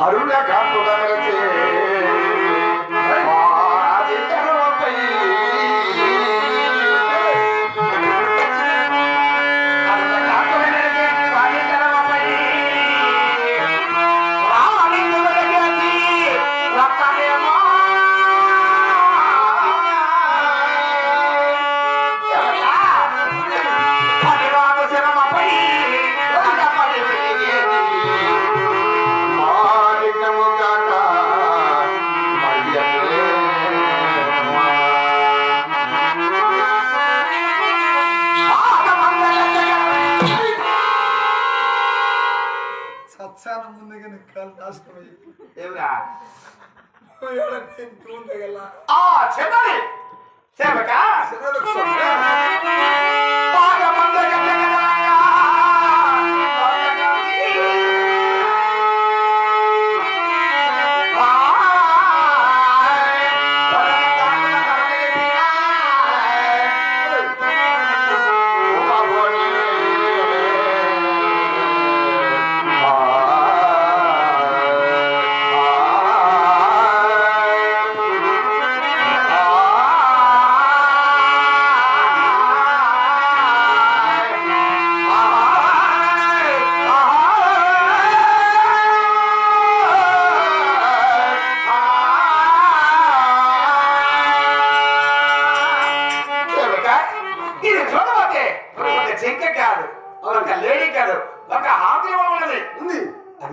అరుణ కాపుల ముందుగా కాలు దాచుకోవాలి ఏమిరా? తూందగల ఆ చెన్నది సేవక?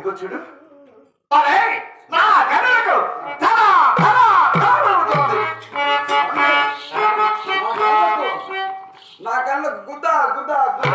అదిగో చూడు నా కన్నులకు తల తల. నా కళ్ళకు గుద్ద గుద్ద. గుద్ద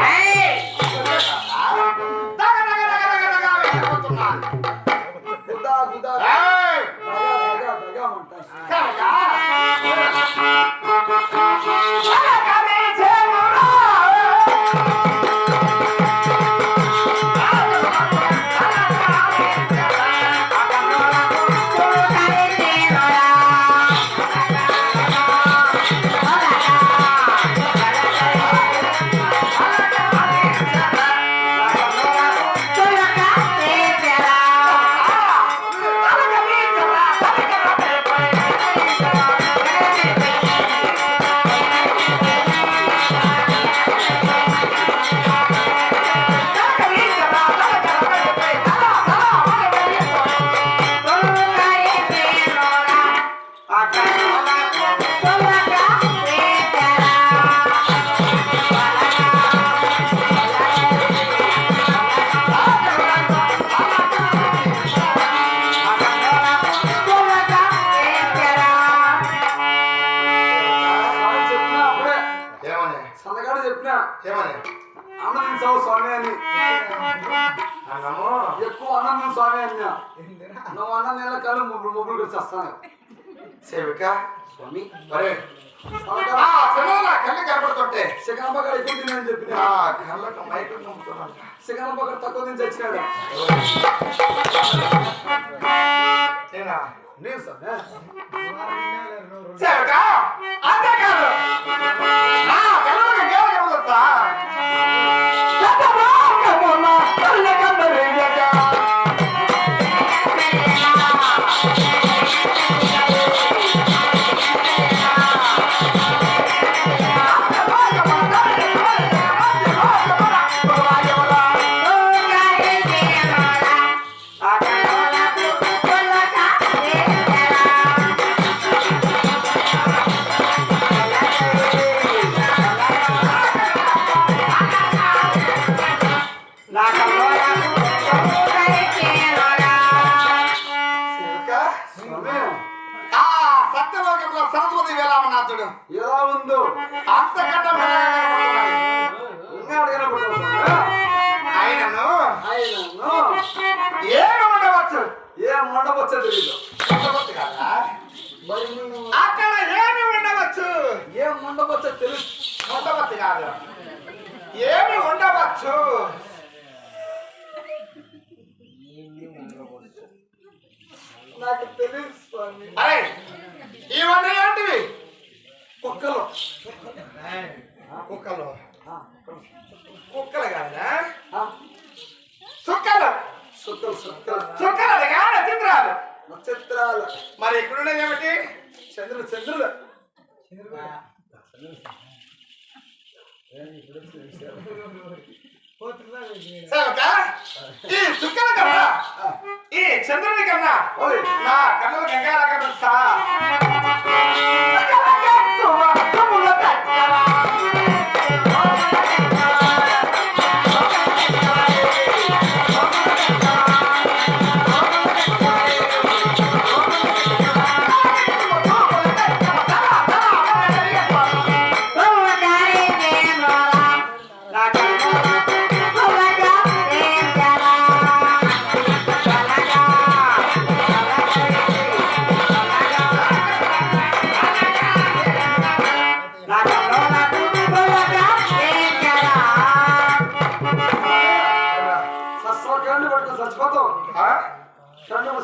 అన్నా నువ్వు అన్నం నీళ్ళ కళ్ళు ముగ్గురు ముగ్గురు కలిసి వస్తాను. సేవిక? స్వామి? చిన్నోళ్ళ కళ్ళు కనపడుతుంటే. చికెన్ బగర్ ఎక్కువ తినని చెప్పిన? కళ్ళకు మైకు నమ్ముతున్నాను చికెన్ బగర్ తక్కువ తిని చచ్చినాడు. నేనా సేవక అంతేకాదు వేలామన్నాథుడు ఎలా ఉందో అంతకన్నా. ఇంకా ఆయనను ఏమి ఉండవచ్చు ఏ తెలియదు ఉండవచ్చు నువ్వు అక్కడ ఏమి ఉండవచ్చు ఏ మండపచ్చ తెలుసు ఉండవచ్చు కాదు. ఏమి ఉండవచ్చు నాకు తెలుసు అరే కుక్కలు. కుక్కలు కాదా సుక్కలు. సుక్కలు సుక్కలు. సుక్కలు కాదు నక్షత్రాలు. మరి ఎక్కడున్నది ఏమిటి? చంద్రుడు చంద్రుడు ఈ చుక్కల కన్నా ఈ చంద్రుని కన్నా. నా కన్నుల గంగాల కనిపిస్తా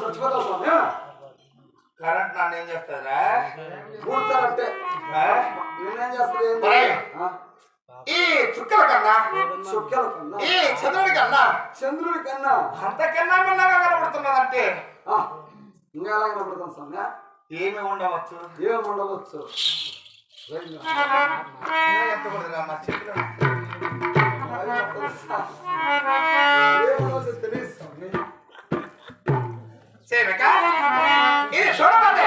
చచ్చిపోతావు స్వామి. కరెంట్ నన్ను ఏం చేస్తారా? కూర్చాలంటే? నేనేం. ఆ? ఈ చుక్కల కన్నా చుక్కల కన్నా. ఈ చంద్రుడి కన్నా చంద్రుడి కన్నా. అంతకన్నా మిన్నగా కనబడుతున్నదంటే ఇంకా ఎలా కనపడతాం స్వామి? ఏమి ఉండవచ్చు? ఏం ఉండవచ్చు. ఎంత కొడుతున్నా మా సేవిక ఇది చూడమంటే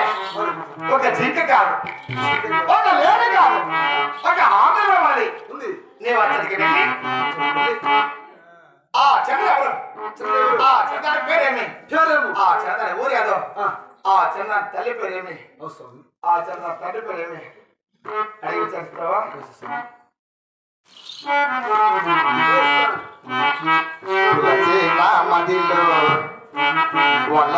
ఒక జింక కాదు ఒక లేడ కాదు ఒక ఆంధ్రవాడి ఉంది నీవు అతడికి వెళ్ళి ఆ చంద్ర చంద్రుడు. ఆ చంద్రుడి పేరేమి పేరేమో? ఆ చంద్రుడి ఊరు ఏదో ఆ, చంద్ర తల్లి పేరేమి ఆ చంద్ర తండ్రి పేరేమి అడిగి చేస్తావా. మదిలో వాళ్ళ